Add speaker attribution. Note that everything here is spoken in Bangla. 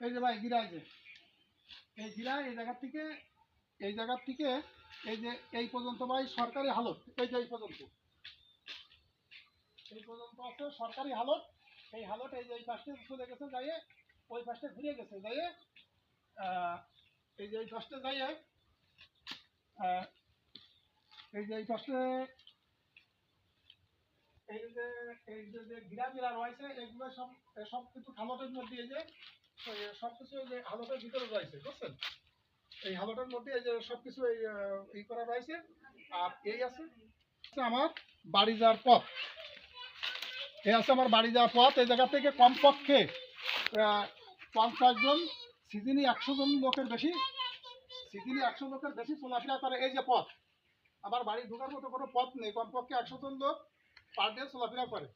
Speaker 1: এই যে ভাই গিরা যে। এই গিরা এই জায়গার থেকে, এই জায়গার থেকে এই যে, এই পর্যন্ত ভাই সরকারি হালত। এই যে এই পর্যন্ত। এই পর্যন্ত আছে সরকারি হালত। এই হালত এই যে এই পাশে চলে গেছে যাইয়ে, ওই পাশে ঘুরে গেছে যাইয়ে এই যে এই পাশে যাইয়ে এই যে এই পাশে, এই যে এই যে গিরা মিরা রয়েছে, এগুলো সব সব কিছু হালতের মধ্যে এই যে এই সব এই যে হালতের ভিতরে রয়েছে, বুঝছেন? এই হালতের মধ্যে এই যে সব কিছু এই ই করা রয়েছে। আর এই আছে আমার বাড়ি যাওয়ার পথ। এই আছে আমার বাড়ি যাওয়ার পথ। এই জায়গা থেকে কমপক্ষে পঞ্চাশ জন, সিজনে একশো জন লোকের বেশি, সিজনে একশো লোকের বেশি চলাফেরা করে এই যে পথ। আমার বাড়ি ঢোকার মতো কোনো পথ নেই। কমপক্ষে একশো জন লোক পার ডে চলাফেরা করে।